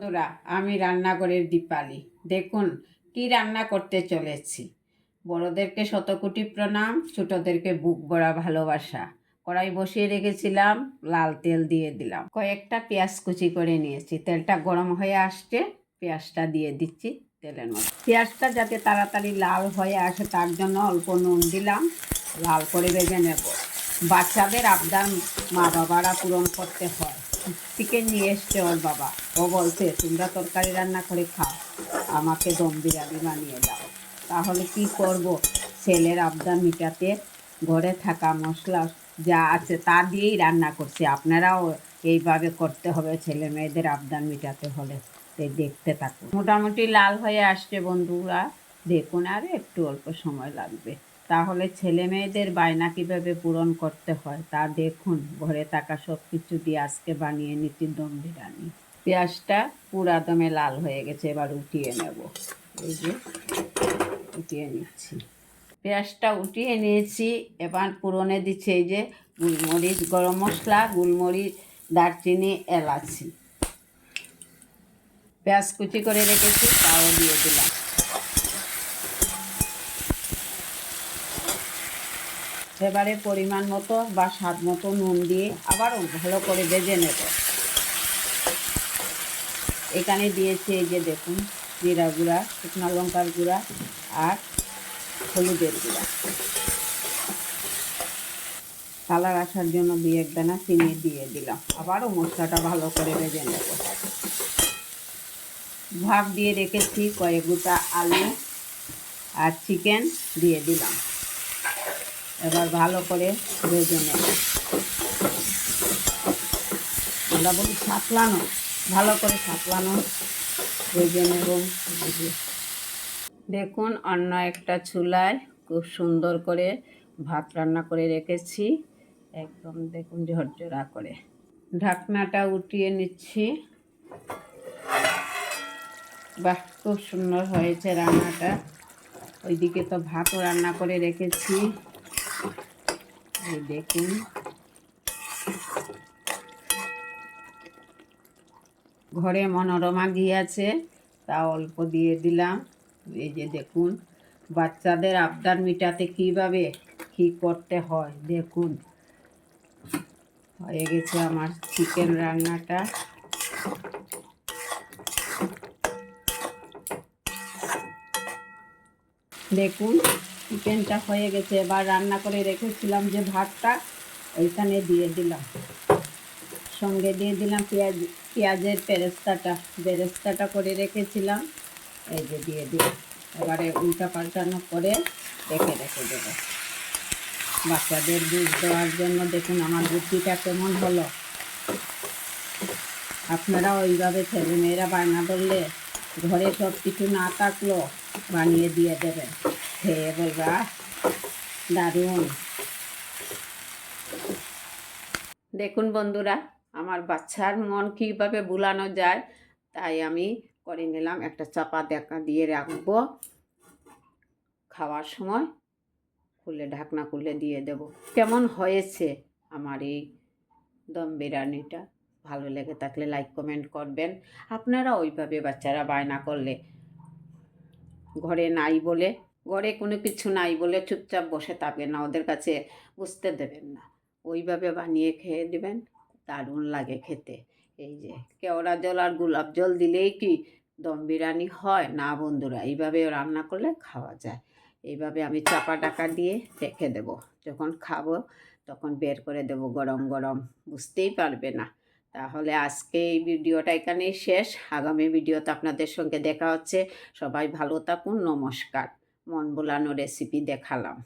বন্ধুরা, আমি রান্নাঘরের দীপালি। দেখুন কি রান্না করতে চলেছি। বড়োদেরকে শতকোটি প্রণাম, ছোটদেরকে বুক বড়া ভালোবাসা। কড়াই বসিয়ে রেখেছিলাম, লাল তেল দিয়ে দিলাম। কয়েকটা পেঁয়াজ কুচি করে নিয়েছি। তেলটা গরম হয়ে আসছে, পেঁয়াজটা দিয়ে দিচ্ছি তেলের মধ্যে। পেঁয়াজটা যাতে তাড়াতাড়ি লাল হয়ে আসে, তার জন্য অল্প নুন দিলাম। লাল করে ভেজে নেব। বাচ্চাদের আবদার মা বাবারা পূরণ করতে হয়। চিকেন নিয়ে এসছে ওর বাবা। ও বলছে, তোমরা তরকারি রান্না করে খাও। আমাকে দম বিরিয়ানি বানিয়ে দাও। তাহলে কি করব? ছেলের আবদার মিটাতে ঘরে থাকা মশলা যা আছে তা দিয়েই রান্না করছি। আপনারাও এইভাবে করতে হবে। ছেলে মেয়েদের আবদার মিটাতে হলে দেখতে থাকুন। মোটামুটি লাল হয়ে আসছে বন্ধুরা। দেখুন আর একটু অল্প সময় লাগবে। তাহলে ছেলে মেয়েদের বায়না কীভাবে পূরণ করতে হয় তা দেখুন। ঘরে থাকা সব কিছু দিয়ে আজকে বানিয়ে নিচ্ছি দম বিরিয়ানি পেঁয়াজটা পুরা দমে লাল হয়ে গেছে, এবার উঠিয়ে নেব। এই যে উঠিয়ে নিচ্ছি। পেঁয়াজটা উঠিয়ে নিয়েছি, এবার পুরনে দিচ্ছি এই যে গুলমরিচ, গরম মশলা, গুলমরিচ, দারচিনি, এলাচি। পেঁয়াজ কুচি করে রেখেছি, তাও দিয়ে দিলাম। এবারে পরিমাণ মতো বা স্বাদ মতো নুন দিয়ে আবারও ভালো করে ভেজে নেব। এখানে দিয়েছি এই যে দেখুন, জিরা গুঁড়া, শুকনো লঙ্কার গুঁড়া আর হলুদের গুঁড়া। কালার আসার জন্য দুই এক দানা চিনি দিয়ে দিলাম। আবারও মশলাটা ভালো করে ভেজে নেব। ভাপ দিয়ে রেখেছি কয়েক গোটা আলু আর চিকেন দিয়ে দিলাম। এবার ভালো করে ভেজে নেব। আমরা বলি সাঁতলানো, ভালো করে সাঁতলানো, ভেজে নেব। দেখুন, অন্য একটা চুলায় খুব সুন্দর করে ভাত রান্না করে রেখেছি। একদম দেখুন, ঝরঝরা করে। ঢাকনাটা উঠিয়ে নিচ্ছি। বাহ, খুব সুন্দর হয়েছে রান্নাটা। ওইদিকে তো ভাতও রান্না করে রেখেছি। দেখুন ঘরে মনোরমা ঘি আছে, তা অল্প দিয়ে দিলাম। এই যে দেখুন, বাচ্চাদের আবদার মিটাতে কীভাবে কী করতে হয়, দেখুন। হয়ে গেছে আমার চিকেন রান্নাটা। দেখুন চিকেনটা হয়ে গেছে। এবার রান্না করে রেখেছিলাম যে ভাতটা, ওইখানে দিয়ে দিলাম। সঙ্গে দিয়ে দিলাম পেঁয়াজ, পেঁয়াজের পেরেস্তাটা। বেরেস্তাটা করে রেখেছিলাম। এই যে দিয়ে দিলাম। এবারে উল্টা পাল্টানো করে রেখে রেখে দেবো। বাচ্চাদের দুধ দেওয়ার জন্য দেখুন আমার বুদ্ধিটা কেমন হলো। আপনারা ওইভাবে ছেলে মেয়েরা বায়না ধরলে ঘরে সব কিছু না থাকল, বানিয়ে দিয়ে দেবেন খেয়ে বলবা, দারুণ। দেখুন বন্ধুরা, আমার বাচ্চার মন কীভাবে বুলানো যায়, তাই আমি করে নিলাম একটা চাপা দেখা দিয়ে রাখব। খাওয়ার সময় খুলে ঢাকনা খুলে দিয়ে দেব। কেমন হয়েছে আমার এই দম বিরিয়ানিটা? ভালো লেগে থাকলে লাইক কমেন্ট করবেন। আপনারা ওইভাবে বাচ্চারা বায়না করলে, ঘরে নাই বলে, ঘরে কোনো কিছু নাই বলে চুপচাপ বসে থাকবেন না, ওদের কাছে বুঝতে দেবেন না। ওইভাবে বানিয়ে খেয়ে দেবেন দারুণ লাগে খেতে। এই যে, কেওড়া জল আর গোলাপ জল দিলেই কি দম বিরিয়ানি হয়? না বন্ধুরা, এইভাবে রান্না করলে খাওয়া যায়। এইভাবে আমি চাপা টাকা দিয়ে রেখে দেব। যখন খাব, তখন বের করে দেব গরম গরম, বুঝতেই পারবে না। তাহলে আজকে এই ভিডিওটা এখানেই শেষ। আগামী ভিডিওতে আপনাদের সঙ্গে দেখা হচ্ছে। সবাই ভালো থাকুন, নমস্কার। মন বোলানো রেসিপি দেখালাম।